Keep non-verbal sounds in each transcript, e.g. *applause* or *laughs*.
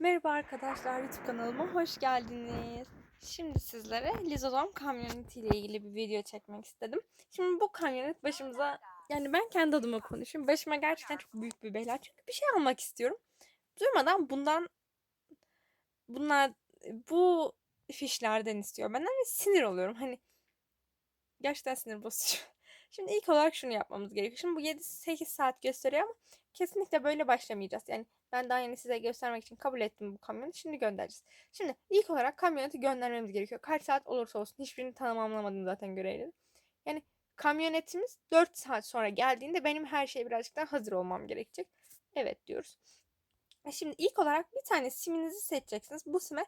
Merhaba arkadaşlar YouTube kanalıma hoş geldiniz. Şimdi sizlere Lizodom kamyoneti ile ilgili bir video çekmek istedim. Şimdi bu kamyonet başımıza yani ben kendi adıma konuşayım. Başıma gerçekten çok büyük bir bela. Çünkü bir şey almak istiyorum. Durmadan bundan bunlar bu fişlerden istiyor benden ve sinir oluyorum. Hani gerçekten sinir bozucu. *laughs* Şimdi ilk olarak şunu yapmamız gerekiyor. Şimdi bu 7-8 saat gösteriyor ama kesinlikle böyle başlamayacağız. Yani ben daha yeni size göstermek için kabul ettim bu kamyonu. Şimdi göndereceğiz. Şimdi ilk olarak kamyoneti göndermemiz gerekiyor. Kaç saat olursa olsun. Hiçbirini tamamlamadım zaten görevleri. Yani kamyonetimiz 4 saat sonra geldiğinde benim her şey birazcık daha hazır olmam gerekecek. Evet diyoruz. E Şimdi ilk olarak bir tane siminizi seçeceksiniz. Bu sime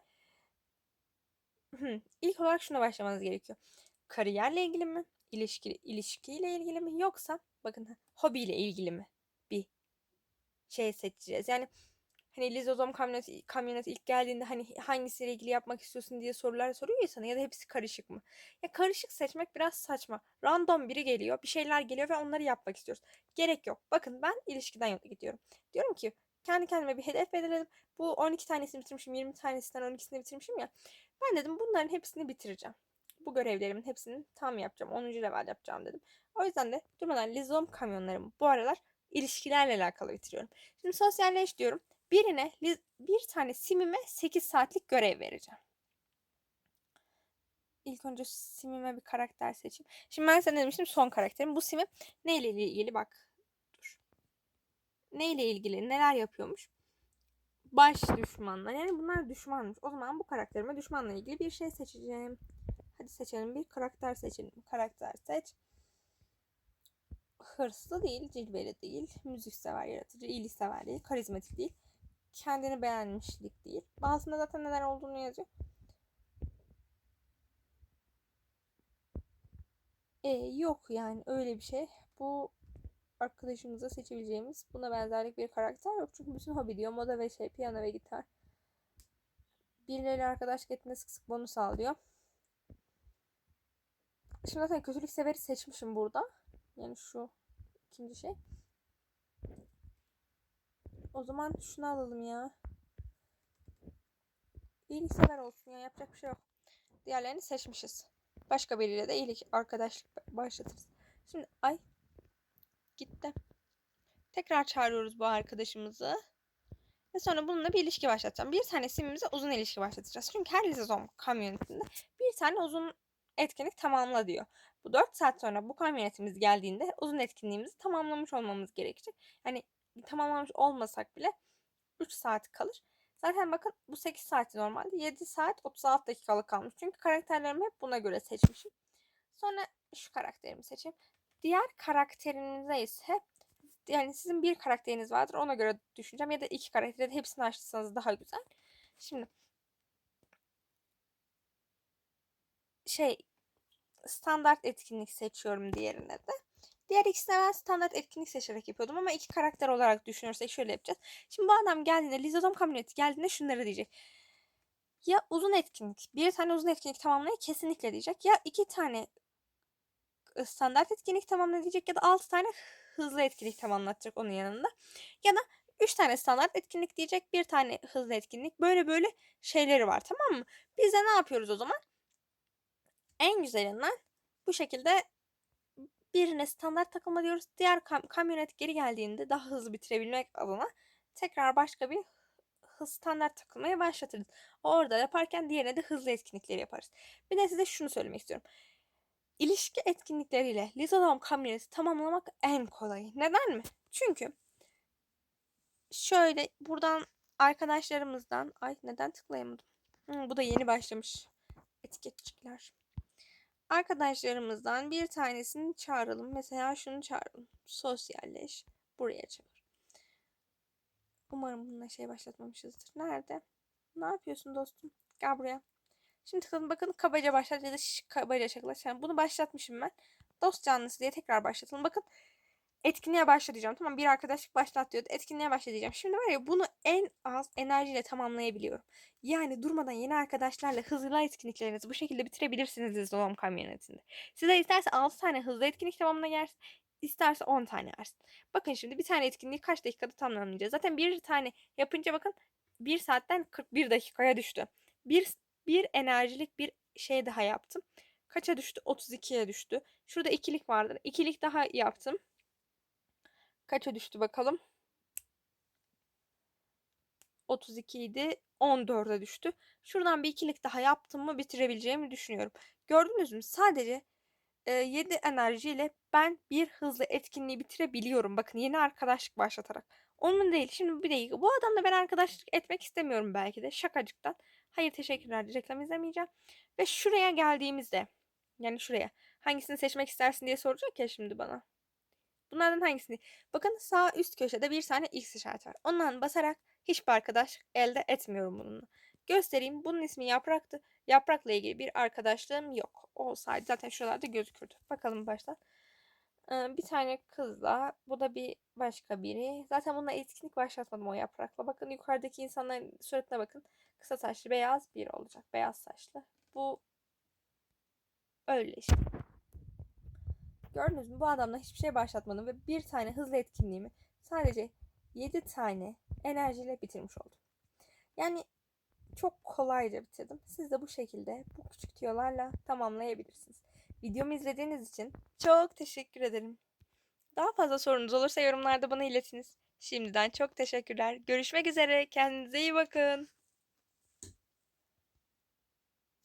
ilk olarak şuna başlamanız gerekiyor. Kariyerle ilgili mi? İlişki, ilişkiyle ilgili mi? Yoksa bakın hobiyle ilgili mi? Şey seçeceğiz. Yani hani lizozom kamyoneti, kamyoneti ilk geldiğinde hani hangisiyle ilgili yapmak istiyorsun diye sorular soruyor ya sana ya da hepsi karışık mı? Ya karışık seçmek biraz saçma. Random biri geliyor, bir şeyler geliyor ve onları yapmak istiyoruz. Gerek yok. Bakın ben ilişkiden yola gidiyorum. Diyorum ki kendi kendime bir hedef belirledim. Bu 12 tanesini bitirmişim, 20 tanesinden 12'sini bitirmişim ya. Ben dedim bunların hepsini bitireceğim. Bu görevlerimin hepsini tam yapacağım. 10. level yapacağım dedim. O yüzden de durmadan lizom kamyonlarımı bu aralar ilişkilerle alakalı bitiriyorum. Şimdi sosyalleş diyorum. Birine bir tane simime 8 saatlik görev vereceğim. İlk önce simime bir karakter seçeyim. Şimdi ben sana demiştim son karakterim. Bu simim neyle ilgili bak. Dur. Neyle ilgili neler yapıyormuş? Baş düşmanlar. Yani bunlar düşmanmış. O zaman bu karakterime düşmanla ilgili bir şey seçeceğim. Hadi seçelim bir karakter seçelim. Karakter seç. Hırslı değil, cilveli değil, müzik sever, yaratıcı, iyilik sever değil, karizmatik değil, kendini beğenmişlik değil. Bazısında zaten neler olduğunu yazıyor. E, yok yani öyle bir şey. Bu arkadaşımıza seçebileceğimiz buna benzerlik bir karakter yok. Çünkü bütün hobi diyor. Moda ve şey, piyano ve gitar. Birileriyle arkadaşlık etmeye sık sık bonus sağlıyor. Şimdi zaten kötülük severi seçmişim burada. Yani şu ikinci şey. O zaman şunu alalım ya. İyilik sever olsun ya. Yapacak bir şey yok. Diğerlerini seçmişiz. Başka biriyle de iyilik arkadaşlık başlatırız. Şimdi ay gitti. Tekrar çağırıyoruz bu arkadaşımızı. Ve sonra bununla bir ilişki başlatacağım. Bir tane simimize uzun ilişki başlatacağız. Çünkü her lizozom kamyonetinde bir tane uzun etkinlik tamamla diyor. Bu 4 saat sonra bu kamyonetimiz geldiğinde uzun etkinliğimizi tamamlamış olmamız gerekecek. Yani tamamlamış olmasak bile 3 saat kalır. Zaten bakın bu 8 saati normalde 7 saat 36 dakikalık kalmış. Çünkü karakterlerimi hep buna göre seçmişim. Sonra şu karakterimi seçeyim. Diğer karakterimize ise yani sizin bir karakteriniz vardır ona göre düşüneceğim ya da iki karakteri de hepsini açtıysanız daha güzel. Şimdi şey standart etkinlik seçiyorum diğerine de. Diğer ikisine ben standart etkinlik seçerek yapıyordum ama iki karakter olarak düşünürsek şöyle yapacağız. Şimdi bu adam geldiğinde Lizodom kamyoneti geldiğinde şunları diyecek. Ya uzun etkinlik, bir tane uzun etkinlik tamamlayı kesinlikle diyecek. Ya iki tane standart etkinlik tamamla diyecek ya da altı tane hızlı etkinlik tamamlatacak onun yanında. Ya da 3 tane standart etkinlik diyecek, bir tane hızlı etkinlik. Böyle böyle şeyleri var tamam mı? Biz de ne yapıyoruz o zaman? En güzelinden bu şekilde birine standart takılma diyoruz. Diğer kam kamyonet geri geldiğinde daha hızlı bitirebilmek adına tekrar başka bir hız standart takılmaya başlatırız. Orada yaparken diğerine de hızlı etkinlikleri yaparız. Bir de size şunu söylemek istiyorum. İlişki etkinlikleriyle Lizodom kamyoneti tamamlamak en kolayı. Neden mi? Çünkü şöyle buradan arkadaşlarımızdan ay neden tıklayamadım? Hmm, bu da yeni başlamış etiketçikler. Arkadaşlarımızdan bir tanesini çağıralım. Mesela şunu çağıralım. Sosyalleş. Buraya çağır. Umarım bununla şey başlatmamışızdır. Nerede? Ne yapıyorsun dostum? Gel buraya. Şimdi tıkladım bakın kabaca başlat ya da kabaca şaklaş. Yani bunu başlatmışım ben. Dost canlısı diye tekrar başlatalım. Bakın etkinliğe başlayacağım. Tamam bir arkadaşlık başlat diyordu. Etkinliğe başlayacağım. Şimdi var ya bunu en az enerjiyle tamamlayabiliyorum. Yani durmadan yeni arkadaşlarla hızlı etkinliklerinizi bu şekilde bitirebilirsiniz Zolom kamyonetinde. Size isterse 6 tane hızlı etkinlik tamamına gelsin. isterse 10 tane versin. Bakın şimdi bir tane etkinliği kaç dakikada tamamlayacağız. Zaten bir tane yapınca bakın 1 saatten 41 dakikaya düştü. Bir, bir enerjilik bir şey daha yaptım. Kaça düştü? 32'ye düştü. Şurada ikilik vardır. İkilik daha yaptım. Kaça düştü bakalım? 32 idi. 14'e düştü. Şuradan bir ikilik daha yaptım mı bitirebileceğimi düşünüyorum. Gördünüz mü? Sadece e, 7 enerjiyle ben bir hızlı etkinliği bitirebiliyorum. Bakın yeni arkadaşlık başlatarak. Onun değil. Şimdi bir dakika. Bu adamla ben arkadaşlık etmek istemiyorum belki de. Şakacıktan. Hayır teşekkürler. Reklam izlemeyeceğim. Ve şuraya geldiğimizde yani şuraya hangisini seçmek istersin diye soracak ya şimdi bana. Bunlardan hangisini? Bakın sağ üst köşede bir tane X işareti var. Ondan basarak hiçbir arkadaş elde etmiyorum bununla. Göstereyim. Bunun ismi Yaprak'tı. Yaprak'la ilgili bir arkadaşlığım yok. Olsaydı zaten şuralarda gözükürdü. Bakalım baştan. Ee, bir tane kızla. Bu da bir başka biri. Zaten bununla etkinlik başlatmadım o yaprakla. Bakın yukarıdaki insanların suratına bakın. Kısa saçlı beyaz biri olacak. Beyaz saçlı. Bu öyle işte. Gördünüz mü? Bu adamla hiçbir şey başlatmadım ve bir tane hızlı etkinliğimi sadece 7 tane enerjiyle bitirmiş oldum. Yani çok kolayca bitirdim. Siz de bu şekilde bu küçük tüyolarla tamamlayabilirsiniz. Videomu izlediğiniz için çok teşekkür ederim. Daha fazla sorunuz olursa yorumlarda bana iletiniz. Şimdiden çok teşekkürler. Görüşmek üzere. Kendinize iyi bakın.